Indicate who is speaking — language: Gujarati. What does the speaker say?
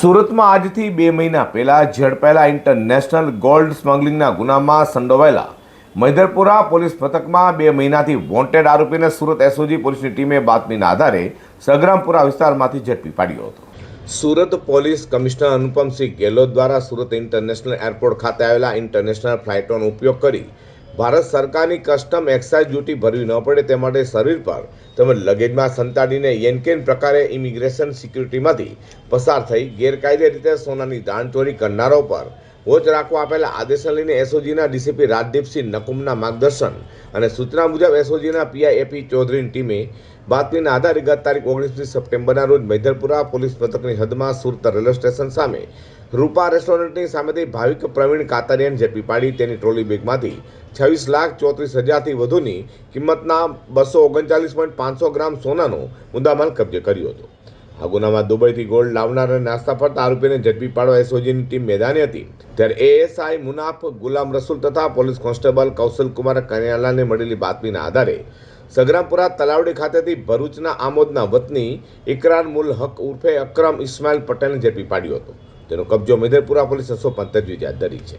Speaker 1: સુરતમાં આજથી બે મહિના પહેલા ઝડપાયેલા ઇન્ટરનેશનલ ગોલ્ડ સ્મગલિંગના ગુનામાં સંડોવાયેલા મૈદરપુરા પોલીસ મથકમાં બે મહિનાથી વોન્ટેડ આરોપીને સુરત એસઓજી પોલીસની ટીમે બાતમીના આધારે સગ્રામપુરા વિસ્તારમાંથી ઝડપી પાડ્યો હતો. સુરત પોલીસ કમિશનર અનુપમસિંહ ગેહલોત દ્વારા સુરત ઇન્ટરનેશનલ એરપોર્ટ ખાતે આવેલા ઇન્ટરનેશનલ ફ્લાઇટોનો ઉપયોગ કરી ભારત સરકારની કસ્ટમ એક્સાઇઝ ડ્યુટી ભરવી ન પડે તે માટે શરીર પર તેમજ લગેજમાં સંતાડીને યેનકેન પ્રકારે ઇમિગ્રેશન સિક્યુરિટીમાંથી પસાર થઈ ગેરકાયદે રીતે સોનાની દાણચોરી કરનારો પર વોચ રાખવા આપેલા આદેશને લઈને એસઓજીના ડીસીપી રાજદીપસિંહ નકુમના માર્ગદર્શન અને સૂચના મુજબ એસઓજીના પીઆઈ એપી ચૌધરીની ટીમે બાતમીના આધારે ગત તારીખ ઓગણીસમી સપ્ટેમ્બરના રોજ મૈદરપુરા પોલીસ મથકની હદમાં સુરત રેલવે સ્ટેશન સામે રૂપા રેસ્ટોરન્ટની સામેથી ભાવિક પ્રવીણ કાતરિયાને ઝડપી પાડી તેની ટ્રોલી બેગમાંથી છવ્વીસ લાખ ચોત્રીસ હજારથી વધુની કિંમતના બસો ઓગણચાલીસ પોઈન્ટ પાંચસો ગ્રામ સોનાનો મુદ્દામાલ કબજે કર્યો હતો. આ ગુનામાં દુબઈથી ગોલ્ડ લાવનાર અને નાસ્તા ફરતા આરોપીને ઝડપી પાડવા એસઓજીની ટીમ મેદાની હતી. ત્યારે એએસઆઈ મુનાફ ગુલામ રસુલ તથા પોલીસ કોન્સ્ટેબલ કૌશલકુમાર કરિયાલાને મળેલી બાતમીના આધારે સગરામપુરા તલાવડી ખાતેથી ભરૂચના આમોદના વતની ઇકરાર મુલ હક ઉર્ફે અક્રમ ઇસ્માઇલ પટેલને ઝડપી પાડ્યો હતો. તેનો કબજો મેદરપુરા પોલીસ છસો તજવીજ હાથ ધરી છે.